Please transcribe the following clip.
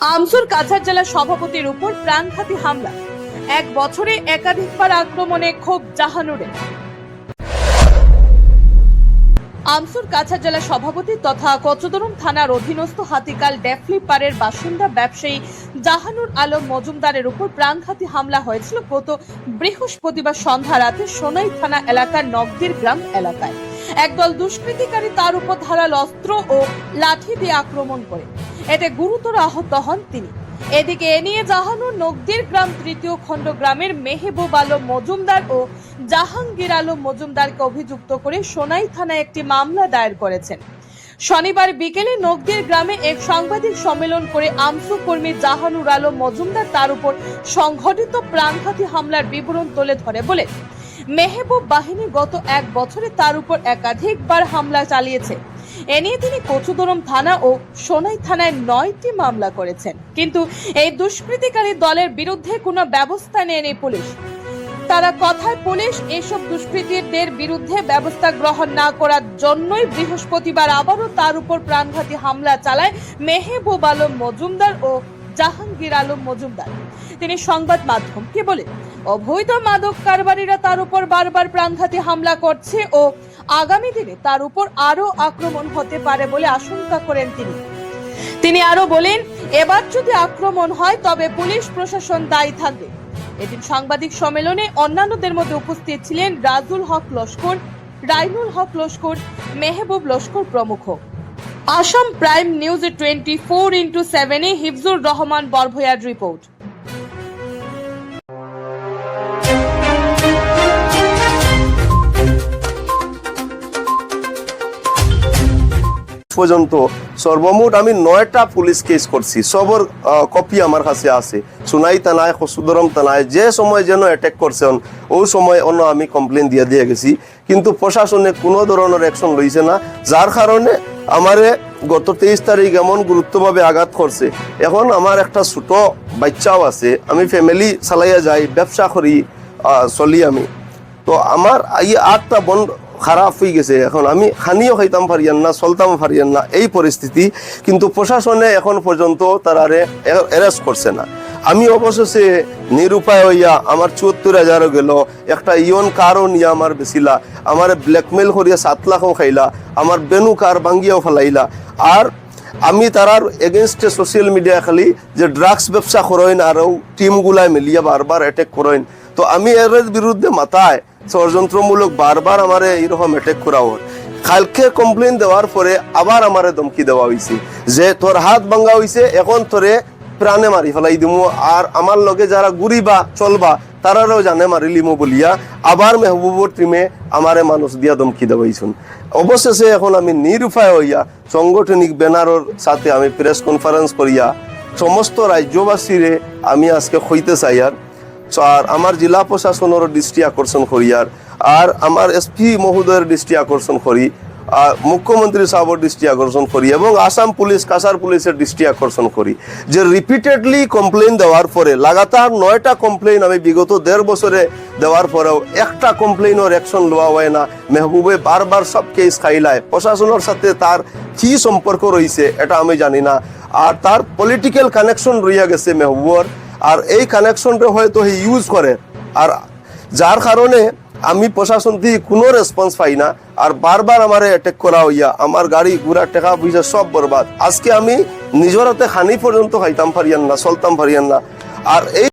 আমসুর কাছাড় জেলা সভাপতির উপর প্রাণঘাতী হামলা। এক বছরে একাধিকবার আক্রমণে ক্ষোভ জাহানুরে। আমসুর কাছাড় জেলা সভাপতি তথা কচুদরম থানার অধীনস্থ হাতিকাল ডেফলি পাড়ের বাসিন্দা ব্যবসায়ী জাহানুর আলম মজুমদারের উপর প্রাণঘাতী হামলা হয়েছিল গত বৃহস্পতিবার সন্ধ্যা রাতে সোনাই থানা এলাকার নগদির গ্রাম এলাকায়। একদল দুষ্কৃতিকারী তার উপর ধারাল অস্ত্র ও লাঠি দিয়ে আক্রমণ করে। এতে গুরুতর আহত হন তিনি। এদিকে এ নিয়ে জাহানুর নগদির গ্রাম তৃতীয় খণ্ড গ্রামের মেহেবুব আলম মজুমদার ও জাহাঙ্গীর আলম মজুমদারকে অভিযুক্ত করে সোনাই থানায় একটি মামলা দায়ের করেছেন। শনিবার বিকেলে নগদির গ্রামে এক সাংবাদিক সম্মেলন করে আমসু কর্মী জাহানুর আলম মজুমদার তার উপর সংঘটিত প্রাণঘাতী হামলার বিবরণ তুলে ধরে বলে, মেহবুব বাহিনী গত এক বছরে তার উপর একাধিকবার হামলা চালিয়েছে। এ নিয়ে তিনি কচুদরম থানা ও সোনাই থানায় নয়টি মামলা করেছেন। কিন্তু এই দুষ্কৃতিকারী দলের বিরুদ্ধে কোনো ব্যবস্থা নেয়নি পুলিশ। তারা কথায় পুলিশ এসব দুষ্কৃতীদের বিরুদ্ধে ব্যবস্থা গ্রহণ না করার জন্যই বৃহস্পতিবার আবারও তার উপর প্রাণঘাতী হামলা চালায় মেহেবুব আলম মজুমদার ও জাহাঙ্গীর আলম মজুমদার। তিনি সংবাদ মাধ্যমকে বলেন অবৈধ মাদক কারবারিরা তার উপর বারবার প্রাণঘাতী হামলা করছে ও আগামী দিনে তার উপর আরও আক্রমণ হতে পারে বলে আশঙ্কা করেন তিনি। তিনি আরও বলেন, এবার যদি আক্রমণ হয়, তবে পুলিশ প্রশাসন দায়ী থাকবে। এদিন সাংবাদিক সম্মেলনে অন্যান্যদের মধ্যে উপস্থিত ছিলেন রাজুল হক লস্কর, রাইনুল হক লস্কর, মেহবুব লস্কর প্রমুখ। Assam prime news twenty four into সেভেনে হিফজুর রহমান বরভয়ার রিপোর্ট। পর্যন্ত সর্বমোট আমি নয়টা পুলিশ কেস করছি। সবর কপি আমার কাছে আছে। সোনাই থানায় হসুদরম থানায় যে সময় যেন অ্যাটাক করছেন ওই সময় অন্য আমি কমপ্লেন দিয়ে দিয়ে গেছি। কিন্তু প্রশাসনে কোনো ধরনের অ্যাকশন লইছে না। যার কারণে আমারে গত তেইশ তারিখ এমন গুরুত্বভাবে আঘাত করছে। এখন আমার একটা ছোট বাচ্চাও আছে, আমি ফ্যামিলি চালাইয়া যাই, ব্যবসা করি চলি আমি। তো আমার এই আটটা বন খারাপ হয়ে গেছে। এখন আমি খানিও খাইতাম পারিয়ান না, চলতাম পারিয়ান না, এই পরিস্থিতি। কিন্তু প্রশাসনে এখন পর্যন্ত তারারে অ্যারেস্ট করছে না। আমি অবশেষে নিরুপায় হইয়া আমার চুয়াত্তর হাজারও গেল। একটা ইয়ন কারও নিয়ে আমার বেছিলা। আমার ব্ল্যাকমেল করিয়া সাত লাখও খাইলা। আমার বেনু কার ভাঙ্গিয়াও ফেলাইলা। আর আমি তারার এগেনস্টে সোশ্যাল মিডিয়া খালি যে ড্রাগস ব্যবসা করেন আর টিমগুলাই মিলিয়া বারবার অ্যাটেক করেন তো আমি এর বিরুদ্ধে মাথায় ষড়যন্ত্রমূলক বারবার আমার এইরকম অ্যাটেক করা হয় কালকে কমপ্লেন দেওয়ার পরে আবার আমারে ধমকি দেওয়া হয়েছে যে তোর হাত ভাঙ্গা হয়েছে এখন তোরে প্রাণে মারি ফেলাই দিমু। আর আমার লগে যারা ঘুরিবা, চলবা, তারারও জানে মারি লিমু বলিয়া। আবার মেহবুবর টিমে আমারে মানুষ দিয়া দমকি দেওয়াইছুন অবশেষে এখন আমি নিরুপায় হইয়া সাংগঠনিক ব্যানারের সাথে আমি প্রেস কনফারেন্স করিয়া সমস্ত রাজ্যবাসীরে আমি আজকে হইতে চাই আর। আর আমার জেলা প্রশাসনের দৃষ্টি আকর্ষণ করি আর। আর আমার এসপি মহোদয়ের দৃষ্টি আকর্ষণ করি। মুখ্যমন্ত্রী সাহেবের দৃষ্টি আকর্ষণ করি এবং আসাম পুলিশ কাছার পুলিশের দৃষ্টি আকর্ষণ করি যে রিপিটেডলি কমপ্লেন দেওয়ার পরে লাগাতার নয়টা কমপ্লেন আমি বিগত দেড় বছরে দেওয়ার পরেও একটা কমপ্লেনের অ্যাকশন লওয়া হয় না মেহবুবে বারবার সব কেস খাইলায় প্রশাসনের সাথে তার কি সম্পর্ক রয়েছে এটা আমি জানি না আর তার পলিটিক্যাল কানেকশন রইয়া গেছে মেহবুবর আর এই কানেকশনটা হয়তো হি ইউজ করে আর যার কারণে আমি প্রশাসন থেকে কোনো রেসপন্স পাই না। আর বারবার আমার অ্যাটেক করা হইয়া আমার গাড়ি, ঘোড়া, টাকা, পয়সা সব বরবাদ। আজকে আমি নিজের হাতে খানি পর্যন্ত খাইতাম পারিয়ান না, চলতাম পারিয়ান না। আর এই